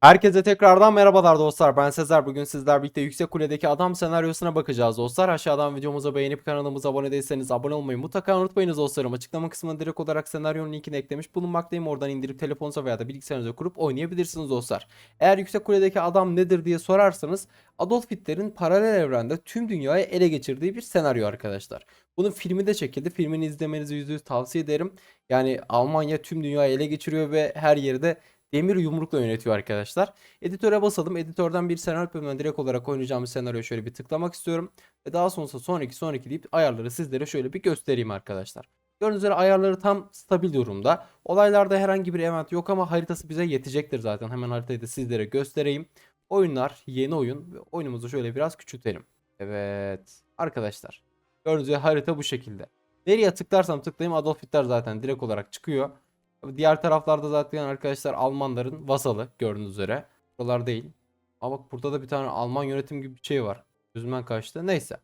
Herkese tekrardan merhabalar dostlar. Ben Sezer. Bugün sizler birlikte Yüksek Kule'deki adam senaryosuna bakacağız dostlar. Aşağıdan videomuza beğenip kanalımıza abone değilseniz abone olmayı mutlaka unutmayınız dostlarım. Açıklama kısmına direkt olarak senaryonun linkini eklemiş bulunmaktayım. Oradan indirip telefonunuza veya da bilgisayarınıza kurup oynayabilirsiniz dostlar. Eğer Yüksek Kule'deki adam nedir diye sorarsanız Adolf Hitler'in paralel evrende tüm dünyayı ele geçirdiği bir senaryo arkadaşlar. Bunun filmi de çekildi. Filmini izlemenizi %100 tavsiye ederim. Yani Almanya tüm dünyayı ele geçiriyor ve her yerde demir yumrukla yönetiyor arkadaşlar. Editöre basalım. Editörden bir senaryo bölümünden direkt olarak oynayacağım bir senaryoya şöyle bir tıklamak istiyorum. Ve daha sonrasında sonraki sonraki deyip ayarları sizlere şöyle bir göstereyim arkadaşlar. Gördüğünüz üzere ayarları tam stabil durumda. Olaylarda herhangi bir event yok ama haritası bize yetecektir zaten. Hemen haritayı da sizlere göstereyim. Oyunlar, yeni oyun oyunumuzu şöyle biraz küçültelim. Evet arkadaşlar. Gördüğünüz üzere harita bu şekilde. Nereye tıklarsam tıklayayım Adolf Hitler zaten direkt olarak çıkıyor. Diğer taraflarda zaten arkadaşlar Almanların vasalı gördüğünüz üzere. Buralar değil. Ama bak burada da bir tane Alman yönetim gibi bir şey var. Gözümden kaçtı. Neyse.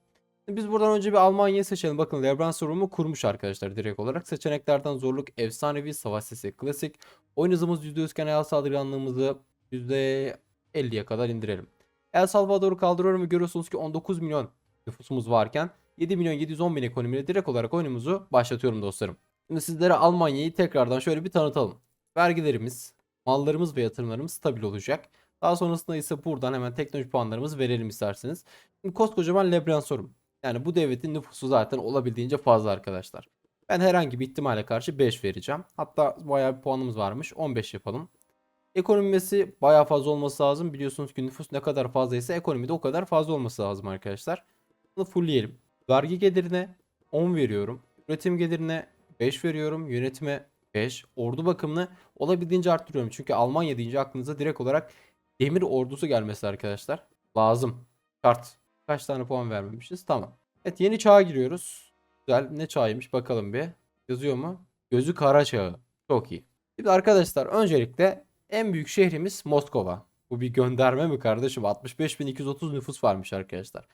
Biz buradan önce bir Almanya'yı seçelim. Bakın Lebran Room'u kurmuş arkadaşlar direkt olarak. Seçeneklerden zorluk, efsanevi, savaş sesi, klasik. Oyun hızımız %100 iken el saldırganlığımızı %50'ye kadar indirelim. El Salvador'u kaldırıyorum ve görüyorsunuz ki 19 milyon nüfusumuz varken 7 milyon 710 bin ekonomiyle direkt olarak oyunumuzu başlatıyorum dostlarım. Şimdi sizlere Almanya'yı tekrardan şöyle bir tanıtalım. Vergilerimiz, mallarımız ve yatırımlarımız stabil olacak. Daha sonrasında ise buradan hemen teknoloji puanlarımızı verelim isterseniz. Şimdi koskocaman Lebransorum. Yani bu devletin nüfusu zaten olabildiğince fazla arkadaşlar. Ben herhangi bir ihtimale karşı 5 vereceğim. Hatta bayağı bir puanımız varmış. 15 yapalım. Ekonomisi bayağı fazla olması lazım. Biliyorsunuz ki nüfus ne kadar fazlaysa ekonomi de o kadar fazla olması lazım arkadaşlar. Bunu fullleyelim. Vergi gelirine 10 veriyorum. Üretim gelirine 5 veriyorum. Yönetime 5. Ordu bakımını olabildiğince arttırıyorum. Çünkü Almanya deyince aklınıza direkt olarak demir ordusu gelmesi arkadaşlar. Lazım. Şart. Kaç tane puan vermemişiz? Tamam. Evet yeni çağa giriyoruz. Güzel. Ne çağıymış bakalım bir. Yazıyor mu? Gözü kara çağı. Çok iyi. Şimdi arkadaşlar öncelikle en büyük şehrimiz Moskova. Bu bir gönderme mi kardeşim? 65.230 nüfus varmış arkadaşlar.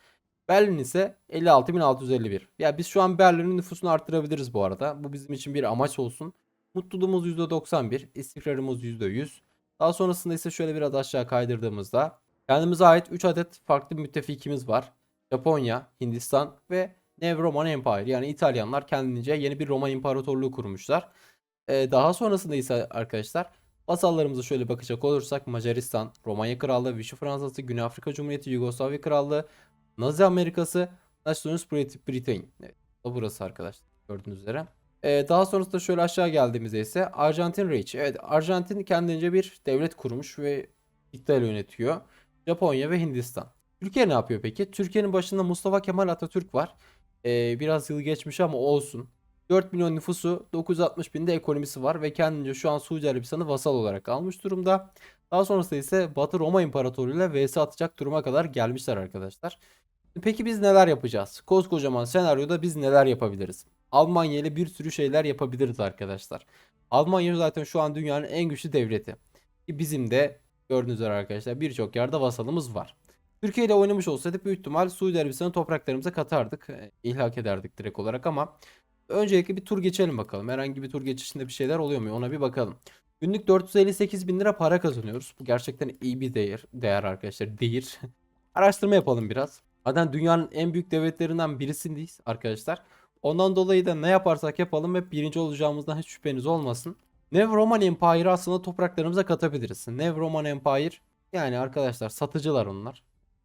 Berlin ise 56.651. Ya biz şu an Berlin'in nüfusunu arttırabiliriz bu arada. Bu bizim için bir amaç olsun. Mutluluğumuz %91, istikrarımız %100. Daha sonrasında ise şöyle biraz aşağı kaydırdığımızda kendimize ait 3 adet farklı müttefikimiz var. Japonya, Hindistan ve New Roman Empire yani İtalyanlar kendince yeni bir Roma İmparatorluğu kurmuşlar. Ee, daha sonrasında ise arkadaşlar vasallarımıza şöyle bakacak olursak Macaristan, Romanya Krallığı, Vichy Fransası, Güney Afrika Cumhuriyeti, Yugoslavya Krallığı, Nazi Amerikası, Nationalist Brit- Britain. Evet, o burası arkadaşlar gördüğünüz üzere. Ee, daha sonrasında şöyle aşağı geldiğimizde ise Arjantin Reich. Evet Arjantin kendince bir devlet kurmuş ve iktidar yönetiyor. Japonya ve Hindistan. Türkiye ne yapıyor peki? Türkiye'nin başında Mustafa Kemal Atatürk var. Ee, biraz yıl geçmiş ama olsun. 4 milyon nüfusu 960 binde ekonomisi var ve kendince şu an Suudi Arabistan'ı vasal olarak almış durumda. Daha sonrasında ise Batı Roma İmparatorluğu ile vs atacak duruma kadar gelmişler arkadaşlar. Peki biz neler yapacağız? Koskocaman senaryoda biz neler yapabiliriz? Almanya ile bir sürü şeyler yapabiliriz arkadaşlar. Almanya zaten şu an dünyanın en güçlü devleti. Bizim de gördüğünüz üzere arkadaşlar birçok yerde vasalımız var. Türkiye ile oynamış olsaydık büyük ihtimal Suudi Arabistan'ı topraklarımıza katardık. e, İlhak ederdik direkt olarak ama öncelikle bir tur geçelim bakalım. Herhangi bir tur geçişinde bir şeyler oluyor mu? Ona bir bakalım. Günlük 458 bin lira para kazanıyoruz. Bu gerçekten iyi bir değer, değer arkadaşlar. Değer. Araştırma yapalım biraz. Zaten dünyanın en büyük devletlerinden birisindeyiz arkadaşlar. Ondan dolayı da ne yaparsak yapalım hep birinci olacağımızdan hiç şüpheniz olmasın. New Roman Empire'ı aslında topraklarımıza katabiliriz. New Roman Empire yani arkadaşlar satıcılar onlar.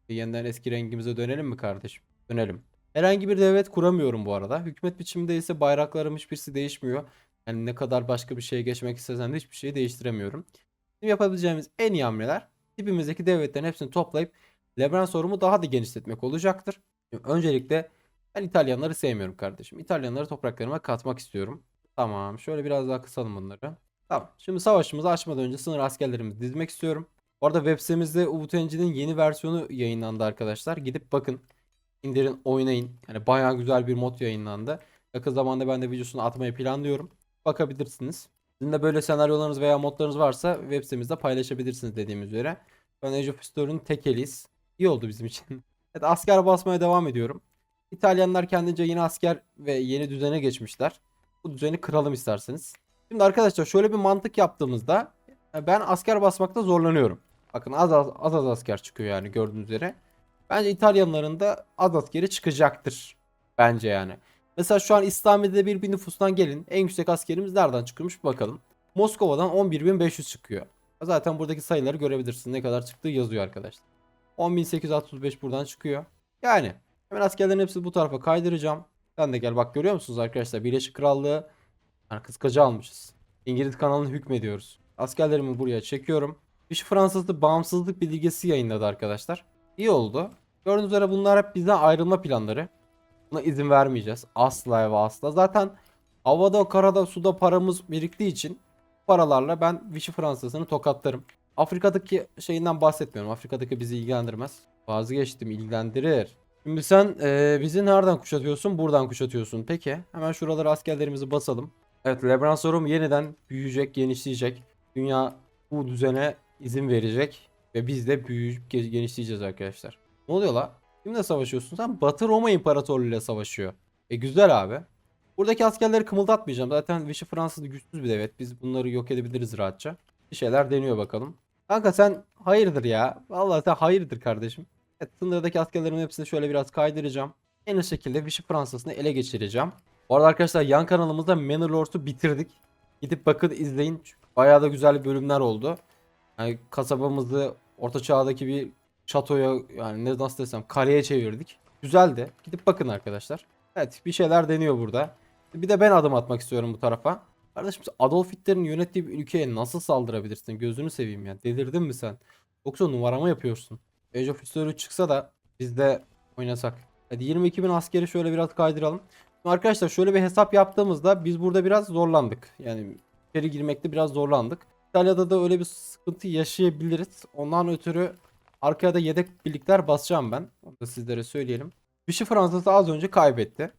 Yeniden eski rengimize dönelim mi kardeşim? Dönelim. Herhangi bir devlet kuramıyorum bu arada. Hükümet biçiminde ise bayraklarım hiçbirisi değişmiyor. Yani ne kadar başka bir şeye geçmek istesem de hiçbir şeyi değiştiremiyorum. Bizim yapabileceğimiz en iyi hamleler dibimizdeki devletlerin hepsini toplayıp Lebran sorumu daha da genişletmek olacaktır. Öncelikle ben İtalyanları sevmiyorum kardeşim. İtalyanları topraklarıma katmak istiyorum. Tamam. Şöyle biraz daha kısalım bunları. Tamam. Şimdi savaşımızı açmadan önce sınır askerlerimizi dizmek istiyorum. Bu arada web sitemizde Ubuntu Engine'in yeni versiyonu yayınlandı arkadaşlar. Gidip bakın. indirin, oynayın. Yani bayağı güzel bir mod yayınlandı. Yakın zamanda ben de videosunu atmayı planlıyorum. Bakabilirsiniz. Sizin de böyle senaryolarınız veya modlarınız varsa web sitemizde paylaşabilirsiniz dediğim üzere. Ben Age of History'nin. İyi oldu bizim için. Evet asker basmaya devam ediyorum. İtalyanlar kendince yeni asker ve yeni düzene geçmişler. Bu düzeni kıralım isterseniz. Şimdi arkadaşlar şöyle bir mantık yaptığımızda e, ben asker basmakta zorlanıyorum. Bakın az az, az az asker çıkıyor yani gördüğünüz üzere. Bence İtalyanların da az askeri çıkacaktır. Bence yani. Mesela şu an İslamiye'de bir bin nüfustan gelin. En yüksek askerimiz nereden çıkıyormuş bakalım. Moskova'dan 11.500 çıkıyor. Zaten buradaki sayıları görebilirsiniz. Ne kadar çıktığı yazıyor arkadaşlar. 10.865 buradan çıkıyor. Yani hemen askerlerin hepsini bu tarafa kaydıracağım. Sen de gel bak görüyor musunuz arkadaşlar? Birleşik Krallığı yani kıskacı almışız. İngiliz kanalını hükmediyoruz. Askerlerimi buraya çekiyorum. Vichy Fransızlı bağımsızlık bildirgesi yayınladı arkadaşlar. İyi oldu. Gördüğünüz üzere bunlar hep bizden ayrılma planları. Buna izin vermeyeceğiz. Asla ve asla. Zaten havada, karada, suda paramız biriktiği için paralarla ben Vichy Fransızını tokatlarım. Afrika'daki şeyinden bahsetmiyorum. Afrika'daki bizi ilgilendirmez. Vazgeçtim ilgilendirir. Şimdi sen eee, bizi nereden kuşatıyorsun? Buradan kuşatıyorsun. Peki hemen şuralara askerlerimizi basalım. Evet Lebransorum yeniden büyüyecek, genişleyecek. Dünya bu düzene izin verecek. Ve biz de büyüyüp ge- genişleyeceğiz arkadaşlar. Ne oluyor la? Kimle savaşıyorsun sen? Batı Roma İmparatorluğu ile savaşıyor. E güzel abi. Buradaki askerleri kımıldatmayacağım. Zaten Vichy Fransız güçsüz bir devlet. Biz bunları yok edebiliriz rahatça. Bir şeyler deniyor bakalım. Kanka sen hayırdır ya. Vallahi sen hayırdır kardeşim. Evet sınırdaki askerlerin hepsini şöyle biraz kaydıracağım. En iyi şekilde Vichy Fransızını ele geçireceğim. Bu arada arkadaşlar yan kanalımızda Manor Lord'u bitirdik. Gidip bakın izleyin. Bayağı da güzel bölümler oldu. Yani kasabamızı orta çağdaki bir şatoya yani ne nasıl desem kaleye çevirdik. Güzeldi. Gidip bakın arkadaşlar. Evet bir şeyler deniyor burada. Bir de ben adım atmak istiyorum bu tarafa. Kardeşim Adolf Hitler'in yönettiği bir ülkeye nasıl saldırabilirsin? Gözünü seveyim ya. Delirdin mi sen? Yoksa numarama yapıyorsun. Age of History çıksa da biz de oynasak. Hadi 22 bin askeri şöyle biraz kaydıralım. Şimdi arkadaşlar şöyle bir hesap yaptığımızda biz burada biraz zorlandık. Yani içeri girmekte biraz zorlandık. İtalya'da da öyle bir sıkıntı yaşayabiliriz. Ondan ötürü arkaya da yedek birlikler basacağım ben. Onu da sizlere söyleyelim. Vichy Fransa'sı az önce kaybetti.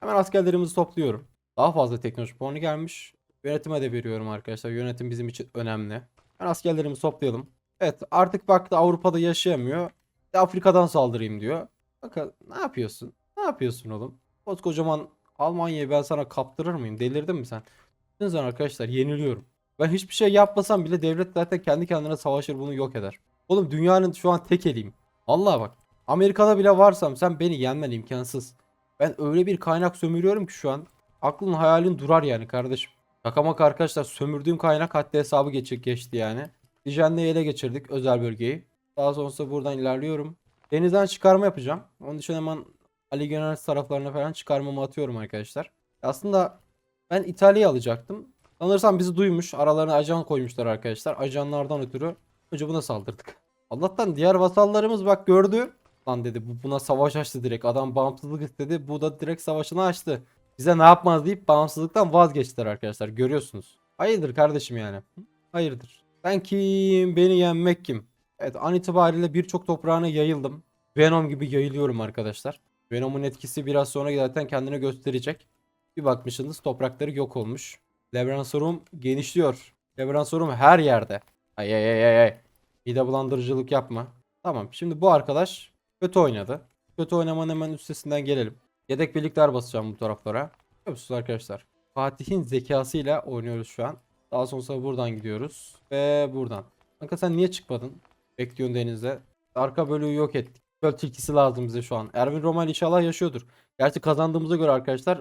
Hemen askerlerimizi topluyorum. Daha fazla teknoloji puanı gelmiş. Yönetime de veriyorum arkadaşlar. Yönetim bizim için önemli. Ben askerlerimizi toplayalım. Evet artık baktı Avrupa'da yaşayamıyor. De Afrika'dan saldırayım diyor. Bakın ne yapıyorsun? Ne yapıyorsun oğlum? Koskocaman Almanya'yı ben sana kaptırır mıyım? Delirdin mi sen? Bütün zaman arkadaşlar yeniliyorum. Ben hiçbir şey yapmasam bile devlet zaten kendi kendine savaşır bunu yok eder. Oğlum dünyanın şu an tek eliyim. Vallahi bak. Amerika'da bile varsam sen beni yenmen imkansız. Ben öyle bir kaynak sömürüyorum ki şu an. Aklın hayalin durar yani kardeşim. Şaka arkadaşlar sömürdüğüm kaynak haddi hesabı geçi geçti yani. Dijenle'yi ele geçirdik özel bölgeyi. Daha sonrasında buradan ilerliyorum. Denizden çıkarma yapacağım. Onun için hemen Ali General taraflarına falan çıkarmamı atıyorum arkadaşlar. Aslında ben İtalya'yı alacaktım. Sanırsam bizi duymuş. Aralarına ajan koymuşlar arkadaşlar. Ajanlardan ötürü önce buna saldırdık. Allah'tan diğer vasallarımız bak gördü. Lan dedi bu buna savaş açtı direkt. Adam bağımsızlık istedi. Bu da direkt savaşını açtı. Bize ne yapmaz deyip bağımsızlıktan vazgeçtiler arkadaşlar. Görüyorsunuz. Hayırdır kardeşim yani. Hayırdır. Ben kim? Beni yenmek kim? Evet an itibariyle birçok toprağına yayıldım. Venom gibi yayılıyorum arkadaşlar. Venom'un etkisi biraz sonra zaten kendini gösterecek. Bir bakmışsınız toprakları yok olmuş. Lebransorum genişliyor. Lebransorum her yerde. Ay ay ay ay ay. Mide bulandırıcılık yapma. Tamam şimdi bu arkadaş kötü oynadı. Kötü oynamanın hemen üstesinden gelelim. Yedek birlikler basacağım bu taraflara. Görüyor musunuz arkadaşlar? Fatih'in zekasıyla oynuyoruz şu an. Daha sonrasında buradan gidiyoruz. Ve buradan. Kanka sen niye çıkmadın? Bekliyorsun denizde. Arka bölüğü yok ettik. Göl tilkisi lazım bize şu an. Erwin Rommel inşallah yaşıyordur. Gerçi kazandığımıza göre arkadaşlar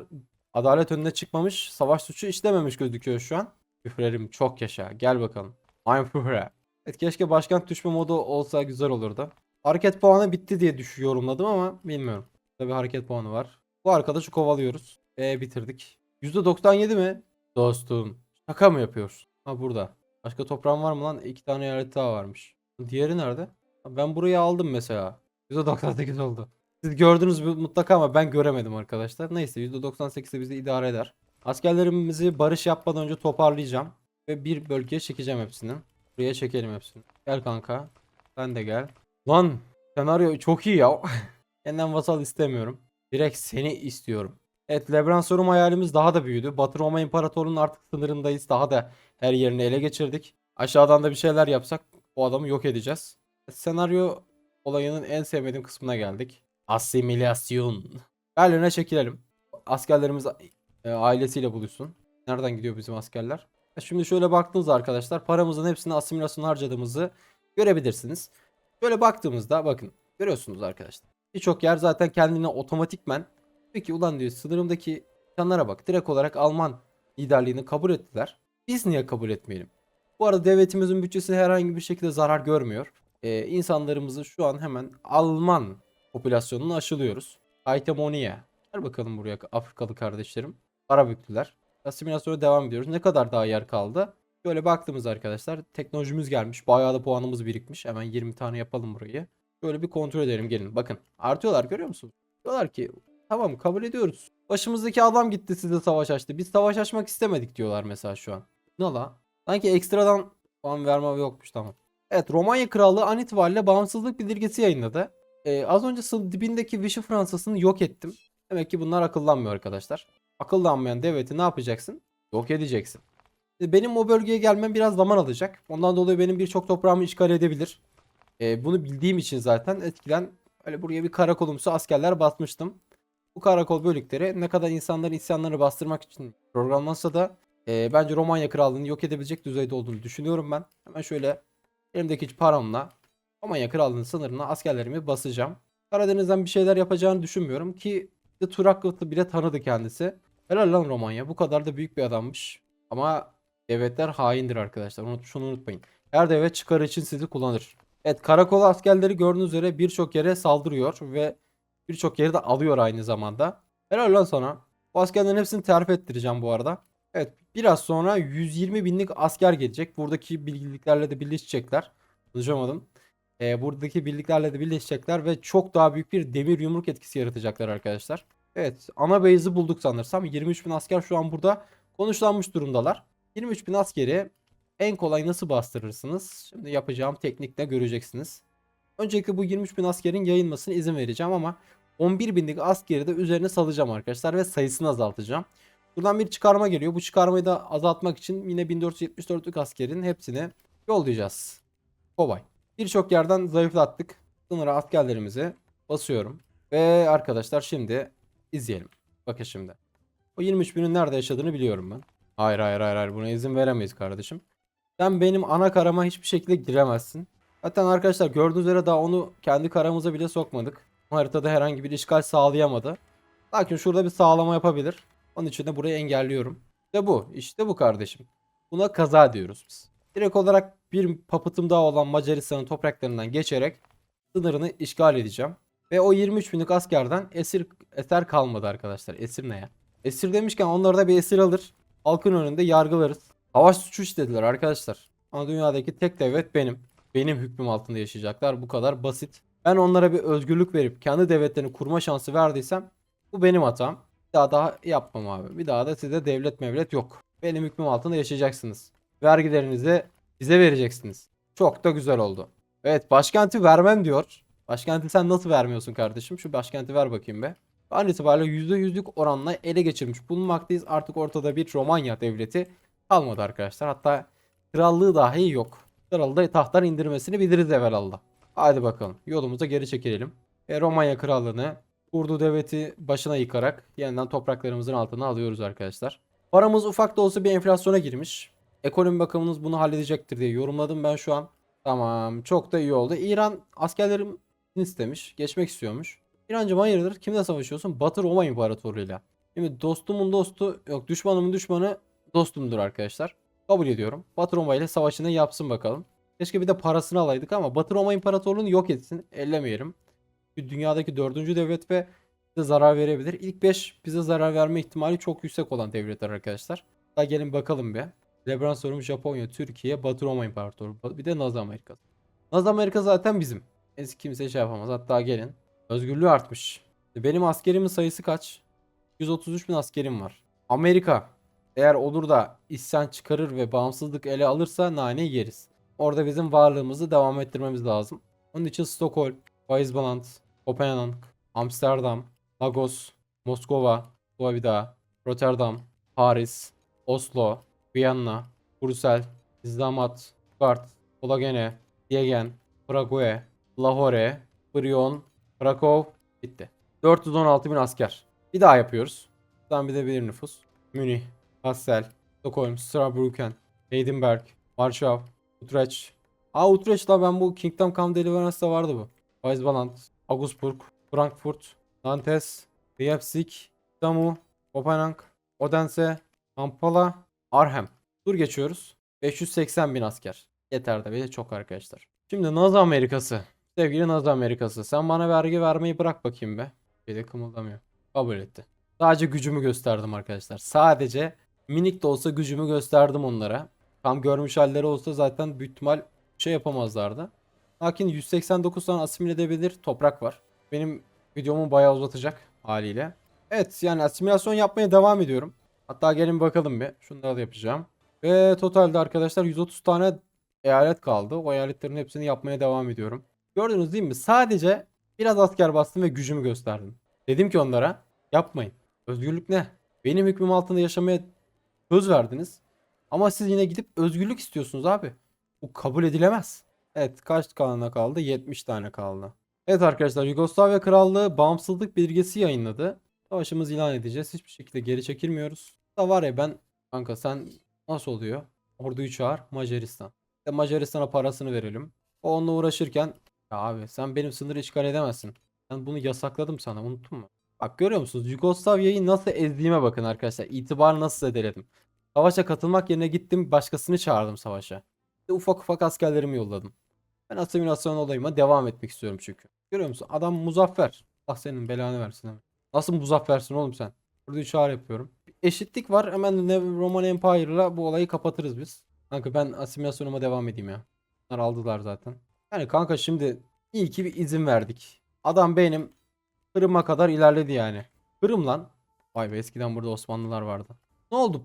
adalet önüne çıkmamış. Savaş suçu işlememiş gözüküyor şu an. Führerim çok yaşa. Gel bakalım. I'm Führer. Evet keşke başkent düşme modu olsa güzel olurdu. Hareket puanı bitti diye düş yorumladım ama bilmiyorum. Tabi hareket puanı var. Bu arkadaşı kovalıyoruz. E bitirdik. %97 mi? Dostum. Şaka mı yapıyorsun? Ha burada. Başka toprağın var mı lan? İki tane eyalet daha varmış. Diğeri nerede? Ben burayı aldım mesela. %98 oldu. Siz gördünüz mutlaka ama ben göremedim arkadaşlar. Neyse %98 de bizi idare eder. Askerlerimizi barış yapmadan önce toparlayacağım. Ve bir bölgeye çekeceğim hepsini. Buraya çekelim hepsini. Gel kanka. Sen de gel. Lan senaryo çok iyi ya. Yeniden vasal istemiyorum. Direkt seni istiyorum. Evet Lebransorum hayalimiz daha da büyüdü. Batı Roma İmparatorluğu'nun artık sınırındayız. Daha da her yerini ele geçirdik. Aşağıdan da bir şeyler yapsak o adamı yok edeceğiz. Senaryo olayının en sevmediğim kısmına geldik. Asimilasyon. Berlin'e çekilelim. Askerlerimiz e, ailesiyle buluşsun. Nereden gidiyor bizim askerler? E, Şimdi şöyle baktınız arkadaşlar paramızın hepsini asimilasyon harcadığımızı görebilirsiniz. Böyle baktığımızda bakın görüyorsunuz arkadaşlar. Birçok yer zaten kendine otomatikmen peki ulan diyor sınırımdaki insanlara bak direkt olarak Alman liderliğini kabul ettiler. Biz niye kabul etmeyelim? Bu arada devletimizin bütçesi herhangi bir şekilde zarar görmüyor. Ee, insanlarımızı şu an hemen Alman popülasyonunu aşılıyoruz. Hegemonya. Gel bakalım buraya Afrikalı kardeşlerim. Karabüklüler. Asimilasyona devam ediyoruz. Ne kadar daha yer kaldı? Şöyle baktığımız arkadaşlar teknolojimiz gelmiş. Bayağı da puanımız birikmiş. Hemen 20 tane yapalım burayı. Böyle bir kontrol edelim gelin. Bakın artıyorlar görüyor musunuz? Diyorlar ki tamam kabul ediyoruz. Başımızdaki adam gitti size savaş açtı. Biz savaş açmak istemedik diyorlar mesela şu an. Ne la? Sanki ekstradan puan verme yokmuş tamam. Evet Romanya Krallığı an itibariyle bağımsızlık bildirgesi yayınladı. Ee, az önce sınır dibindeki Vichy Fransa'sını yok ettim. Demek ki bunlar akıllanmıyor arkadaşlar. Akıllanmayan devleti ne yapacaksın? Yok edeceksin. Şimdi Benim o bölgeye gelmem biraz zaman alacak. Ondan dolayı benim birçok toprağımı işgal edebilir. Ee, bunu bildiğim için zaten eskiden öyle buraya bir karakolumsu askerler basmıştım. Bu karakol bölükleri ne kadar insanların isyanlarını bastırmak için programlansa da e, bence Romanya Krallığı'nı yok edebilecek düzeyde olduğunu düşünüyorum ben. Hemen şöyle elimdeki paramla Romanya Krallığı'nın sınırına askerlerimi basacağım. Karadeniz'den bir şeyler yapacağını düşünmüyorum ki de Turaklı'da bile tanıdı kendisi. Helal lan Romanya bu kadar da büyük bir adammış. Ama devletler haindir arkadaşlar. Unut, şunu unutmayın. Her devlet çıkarı için sizi kullanır. Evet karakol askerleri gördüğünüz üzere birçok yere saldırıyor ve birçok yeri de alıyor aynı zamanda. Helal lan sana. Bu askerlerin hepsini terfi ettireceğim bu arada. Evet biraz sonra 120 binlik asker gelecek. Buradaki bilgiliklerle de birleşecekler. Konuşamadım. Ee, buradaki birliklerle de birleşecekler ve çok daha büyük bir demir yumruk etkisi yaratacaklar arkadaşlar. Evet ana base'i bulduk sanırsam. 23 bin asker şu an burada konuşlanmış durumdalar. 23 bin askeri en kolay nasıl bastırırsınız? Şimdi yapacağım teknikle göreceksiniz. Öncelikle bu 23 bin askerin yayılmasına izin vereceğim ama 11 binlik askeri de üzerine salacağım arkadaşlar ve sayısını azaltacağım. Buradan bir çıkarma geliyor. Bu çıkarmayı da azaltmak için yine 1474'lük askerin hepsini yollayacağız. Kolay. Birçok yerden zayıflattık. Sınıra askerlerimizi basıyorum. Ve arkadaşlar şimdi izleyelim. Bakın şimdi. O 23 binin nerede yaşadığını biliyorum ben. Hayır hayır hayır hayır buna izin veremeyiz kardeşim. Sen benim ana karama hiçbir şekilde giremezsin. Zaten arkadaşlar gördüğünüz üzere daha onu kendi karamıza bile sokmadık. Haritada herhangi bir işgal sağlayamadı. Lakin şurada bir sağlama yapabilir. Onun için de burayı engelliyorum. İşte bu. işte bu kardeşim. Buna kaza diyoruz biz. Direkt olarak bir papıtım daha olan Macaristan'ın topraklarından geçerek sınırını işgal edeceğim. Ve o 23 binlik askerden esir eser kalmadı arkadaşlar. Esir ne ya? Esir demişken onları da bir esir alır. Halkın önünde yargılarız. Savaş suçu işlediler arkadaşlar. Ama dünyadaki tek devlet benim. Benim hükmüm altında yaşayacaklar. Bu kadar basit. Ben onlara bir özgürlük verip kendi devletlerini kurma şansı verdiysem bu benim hatam. Bir daha daha yapmam abi. Bir daha da size devlet mevlet yok. Benim hükmüm altında yaşayacaksınız. Vergilerinizi bize vereceksiniz. Çok da güzel oldu. Evet başkenti vermem diyor. Başkenti sen nasıl vermiyorsun kardeşim? Şu başkenti ver bakayım be. An itibariyle %100'lük oranla ele geçirmiş bulunmaktayız. Artık ortada bir Romanya devleti kalmadı arkadaşlar. Hatta krallığı dahi yok. Kralı da tahttan indirmesini biliriz evvelallah. Hadi bakalım yolumuza geri çekilelim. Ve Romanya krallığını Urdu devleti başına yıkarak yeniden topraklarımızın altına alıyoruz arkadaşlar. Paramız ufak da olsa bir enflasyona girmiş. Ekonomi bakımınız bunu halledecektir diye yorumladım ben şu an. Tamam çok da iyi oldu. İran askerlerim istemiş. Geçmek istiyormuş. İrancım hayırdır? Kimle savaşıyorsun? Batı Roma İmparatorluğu'yla. Şimdi dostumun dostu yok düşmanımın düşmanı dostumdur arkadaşlar. Kabul ediyorum. Batı Roma ile savaşını yapsın bakalım. Keşke bir de parasını alaydık ama Batı Roma İmparatorluğu'nu yok etsin. Ellemeyelim. Bir dünyadaki dördüncü devlet ve bize zarar verebilir. İlk 5 bize zarar verme ihtimali çok yüksek olan devletler arkadaşlar. Daha gelin bakalım bir. Lebron sorum Japonya, Türkiye, Batı Roma İmparatoru. Bir de Naz Amerika. Naz Amerika zaten bizim. Eski kimse şey yapamaz. Hatta gelin. Özgürlüğü artmış. Benim askerimin sayısı kaç? 133 bin askerim var. Amerika eğer olur da isyan çıkarır ve bağımsızlık ele alırsa nane yeriz. Orada bizim varlığımızı devam ettirmemiz lazım. Onun için Stockholm, Weisbaland, Kopenhag, Amsterdam, Lagos, Moskova, Slavida, Rotterdam, Paris, Oslo, Viyana, Brüssel, İzdamat, Stuttgart, Olagene, Siegen, Prague, Lahore, Brion, Krakow bitti. 416 bin asker. Bir daha yapıyoruz. Buradan bir de bir nüfus. Münih, Kassel, Stockholm, Saarbrücken, Heidelberg, Warschau, Utrecht, Aa Utrecht la ben bu Kingdom Come Deliverance'da vardı bu. Weisbaland, Augsburg, Frankfurt, Nantes, Leipzig, Damu, Kopenhag, Odense, Kampala, Arnhem. Dur geçiyoruz. 580 bin asker. Yeter de bile çok arkadaşlar. Şimdi Nazi Amerikası. Sevgili Nazi Amerikası. Sen bana vergi vermeyi bırak bakayım be. Bir de kımıldamıyor. Kabul etti. Sadece gücümü gösterdim arkadaşlar. Sadece minik de olsa gücümü gösterdim onlara. Tam görmüş halleri olsa zaten büyük şey yapamazlardı. Lakin 189 tane asimile edebilir toprak var. Benim videomu bayağı uzatacak haliyle. Evet yani asimilasyon yapmaya devam ediyorum. Hatta gelin bakalım bir. Şunları da yapacağım. Ve totalde arkadaşlar 130 tane eyalet kaldı. O eyaletlerin hepsini yapmaya devam ediyorum. Gördünüz değil mi? Sadece biraz asker bastım ve gücümü gösterdim. Dedim ki onlara yapmayın. Özgürlük ne? Benim hükmüm altında yaşamaya söz verdiniz. Ama siz yine gidip özgürlük istiyorsunuz abi. Bu kabul edilemez. Evet kaç tane kaldı? 70 tane kaldı. Evet arkadaşlar Yugoslavya Krallığı bağımsızlık bildirgesi yayınladı. Savaşımızı ilan edeceğiz. Hiçbir şekilde geri çekilmiyoruz. Da var ya ben kanka sen nasıl oluyor? Orduyu çağır Macaristan. İşte Macaristan'a parasını verelim. O onunla uğraşırken ya abi sen benim sınırı işgal edemezsin. Ben bunu yasakladım sana unuttun mu? Bak görüyor musunuz? Yugoslavya'yı nasıl ezdiğime bakın arkadaşlar. İtibarı nasıl zedeledim. Savaşa katılmak yerine gittim başkasını çağırdım savaşa. İşte ufak ufak askerlerimi yolladım. Ben asimilasyon olayıma devam etmek istiyorum çünkü. Görüyor musun? Adam muzaffer. Allah senin belanı versin hemen. Nasıl muzaffersin oğlum sen? Burada çağrı yapıyorum. Bir eşitlik var. Hemen Roman Empire'la bu olayı kapatırız biz. Kanka ben asimilasyonuma devam edeyim ya. Bunlar aldılar zaten. Yani kanka şimdi iyi ki bir izin verdik. Adam benim Kırım'a kadar ilerledi yani. Kırım lan. Vay be eskiden burada Osmanlılar vardı. Ne oldu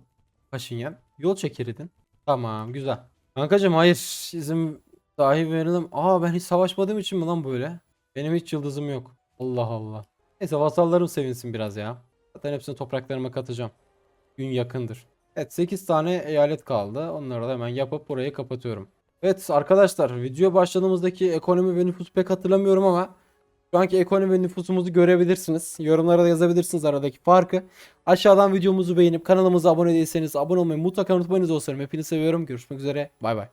Paşinyan? Yol çekirdin. Tamam güzel. Kankacım hayır izin dahi verelim. Aa ben hiç savaşmadığım için mi lan böyle? Benim hiç yıldızım yok. Allah Allah. Neyse vasallarım sevinsin biraz ya. Zaten hepsini topraklarıma katacağım. Gün yakındır. Evet 8 tane eyalet kaldı. Onları da hemen yapıp burayı kapatıyorum. Evet arkadaşlar video başladığımızdaki ekonomi ve nüfus pek hatırlamıyorum ama şu anki ekonomi ve nüfusumuzu görebilirsiniz. Yorumlara da yazabilirsiniz aradaki farkı. Aşağıdan videomuzu beğenip kanalımıza abone değilseniz abone olmayı mutlaka unutmayınız dostlarım. Hepinizi seviyorum. Görüşmek üzere. Bay bay.